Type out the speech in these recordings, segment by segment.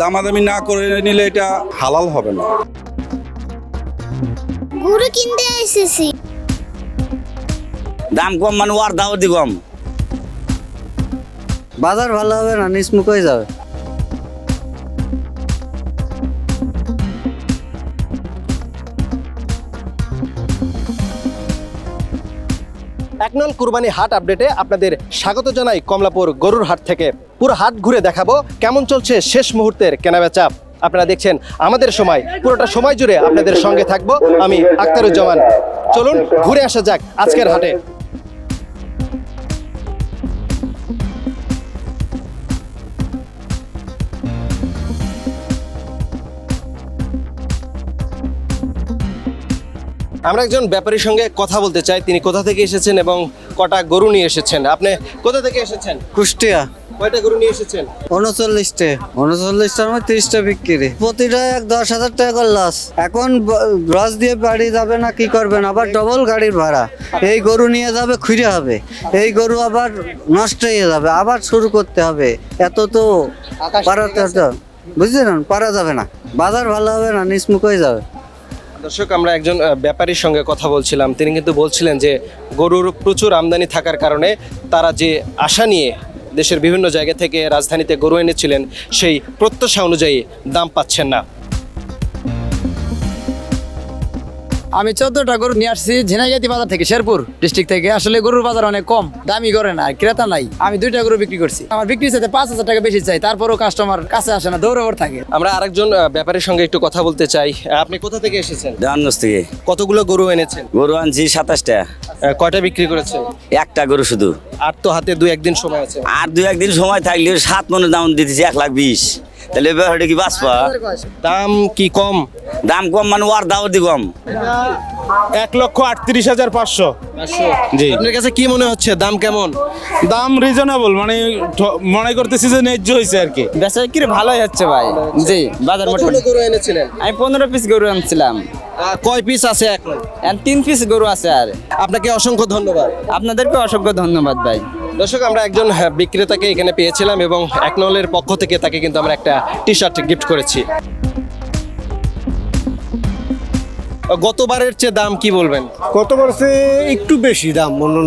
দামাদামি না করে নিলে এটা হালাল হবে না। গরু কিনতে এসেছি। দাম কম মানে ওয়ার দাও দি কম। বাজার ভালো হবে না নিসমুখ হয়ে যাবে। একনল কুরবানি হাট আপডেটে আপনাদের স্বাগত জানাই কমলাপুর গরুর হাট থেকে। পুরো হাট ঘুরে দেখাবো কেমন চলছে শেষ মুহূর্তের কেনাবেচা। আপনারা দেখছেন আমাদের সময়, পুরোটা সময় জুড়ে আপনাদের সঙ্গে থাকব আমি আক্তারুজ্জামান। চলুন ঘুরে আসা যাক আজকের হাটে। আমরা একজন ব্যাপারীর সঙ্গে কথা বলতে চাই। তিনি কোথা থেকে এসেছেন এবং কটা গরু নিয়ে এসেছেন? আপনি কোথা থেকে এসেছেন? কুষ্টিয়া। কয়টা গরু নিয়ে এসেছেন? উনচল্লিশটে। উনচল্লিশটার মধ্যে তিরিশটা বিক্রি। প্রতিটা এক দশ হাজার টাকা করে লস এখন ব্রাশ দিয়ে বাড়ি যাবে না কি করবেন আবার ডবল গাড়ির ভাড়া। এই গরু নিয়ে যাবে খুঁড়ে হবে। এই গরু আবার নষ্ট হয়ে যাবে। আবার শুরু করতে হবে। এত তো পারাতে বুঝলেন? পারা যাবে না। বাজার ভালো হবে না নিসমুখ হয়ে যাবে। দর্শক, আমরা একজন ব্যাপারীর সঙ্গে কথা বলছিলাম। তিনি কিন্তু বলছিলেন যে, গরুর প্রচুর আমদানি থাকার কারণে তারা যে আশা নিয়ে দেশের বিভিন্ন জায়গা থেকে রাজধানীতে গরু এনেছিলেন, সেই প্রত্যাশা অনুযায়ী দাম পাচ্ছেন না। আমি চোদ্দটা গরু নিয়ে আসছি ঝিনাইগাতি বাজার থেকে শেরপুর ডিস্ট্রিক্ট থেকে। আসলে গরুর বাজার অনেক কম দামি করে না ক্রেতা নাই। আমি দুইটা গরু বিক্রি করছি। আমার বিক্রি চাইতে পাঁচ হাজার টাকা বেশি চাই তারপরও কাস্টমার কাছে আসে না দৌড়ে থাকে। আমরা আরেকজন ব্যাপারীর সঙ্গে একটু কথা বলতে চাই। আপনি কোথা থেকে এসেছেন? দেওয়ানগঞ্জ থেকে। কতগুলো গরু এনেছেন? গরু আনছি সাতাশটা। কয়টা বিক্রি করেছেন? একটা গরু শুধু। আর তো হাতে দু একদিন সময় আছে। আর দু একদিন সময় থাকলে সাত মনের দাম দিতেছি এক লাখ বিশ। তাহলে ব্যাপারটা কি বাঁচবা? দাম কি কম? দাম কম মানে ওর দাও দি কম। এক লক্ষ আটত্রিশ হাজার পাঁচশো। জি। আপনার কাছে কি মনে হচ্ছে? দাম কেমন? দাম রিজনেবল মানে মনে করতেছি যে ন্যায্য হয়েছে আর কি। বেচা বিক্রি ভালোই হচ্ছে ভাই। জি বাজার কতগুলো গরু এনেছিলেন? আমি পনেরো পিস গরু আনছিলাম। কয় পিস আছে এখন তিন পিস গরু আছে আর। আপনাকে অসংখ্য ধন্যবাদ। আপনাদেরকে অসংখ্য ধন্যবাদ ভাই। দর্শক আমরা একজন হ্যাঁ, বিক্রেতাকে এখানে পেয়েছিলাম এবং একনলের পক্ষ থেকে তাকে কিন্তু আমরা একটা টি শার্ট গিফট করেছি। গতবারের চেয়ে দাম কি বলবেন? গতবার চেয়ে একটু বেশি দাম অন্য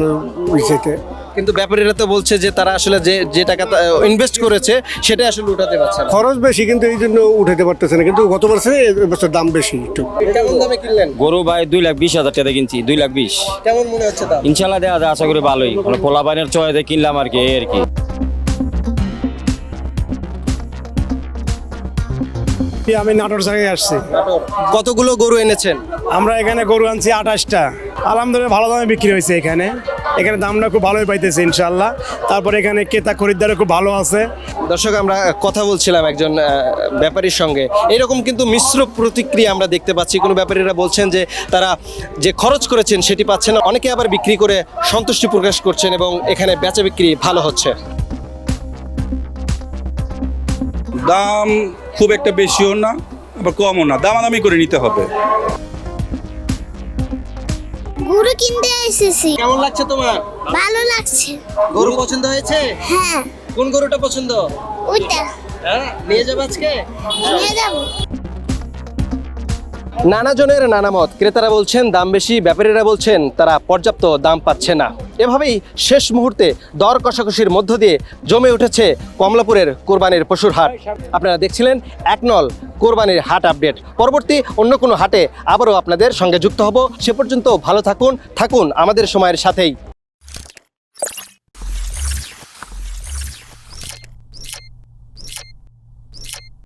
বিষয়তে কিন্তু ব্যাপারীরা তো বলছে যে তারা আসলে যে যে টাকা ইনভেস্ট করেছে সেটা আসলে উঠাতে পারছে না। খরচ বেশি কিন্তু এই জন্য উঠাতে পারতেছে না কিন্তু গত বছরে এবছর দাম বেশি একটু। কেমন দামে কিনলেন? গরু ভাই দুই লাখ বিশ হাজার টাকা কিনছি দুই লাখ বিশ। কেমন মনে হচ্ছে দাম? ইনশাল্লাহ দেওয়া যায় আশা করি ভালোই। মানে পোলা পানের চয়েতে কিনলাম আর কি এই আর কি। আমি নাটোর জায়গায় আসছি। কতগুলো গরু এনেছেন? আমরা এখানে গরু আনছি আঠাশটা। আলহামদুলিল্লাহ ভালো দামে বিক্রি হয়েছে এখানে। এখানে দামটা খুব ভালোই পাইতেছে ইনশাল্লাহ তারপরে এখানে ক্রেতা খরিদ্দারও খুব ভালো আছে। দর্শক আমরা কথা বলছিলাম একজন ব্যাপারীর সঙ্গে। এরকম কিন্তু মিশ্র প্রতিক্রিয়া আমরা দেখতে পাচ্ছি। কোনো ব্যাপারীরা বলছেন যে তারা যে খরচ করেছেন সেটি পাচ্ছেন না। অনেকে আবার বিক্রি করে সন্তুষ্টি প্রকাশ করছেন এবং এখানে বেচা বিক্রি ভালো হচ্ছে। দাম খুব একটা বেশিও না আবার কমও না। দামাদামি করে নিতে হবে। গরু কিনতে এসেছি। কেমন লাগছে তোমার? ভালো লাগছে। গরু পছন্দ হয়েছে? হ্যাঁ। কোন গরুটা পছন্দ? ওইটা। হ্যাঁ নিয়ে যাব আজকে? নিয়ে যাব। নানা জনের নানা মত। ক্রেতারা বলছেন, দাম বেশি, ব্যাপারীরা বলছেন, তারা পর্যাপ্ত দাম পাচ্ছে না। এভাবেই শেষ মুহূর্তে দর কষাকষির মধ্য দিয়ে জমে উঠেছে কমলাপুরের কোরবানির পশুর হাট। আপনারা দেখছিলেন একনল কোরবানির হাট আপডেট। পরবর্তী অন্য কোনো হাটে আবারও আপনাদের সঙ্গে যুক্ত হব। সে পর্যন্ত ভালো থাকুন থাকুন আমাদের সময়ের সাথেই।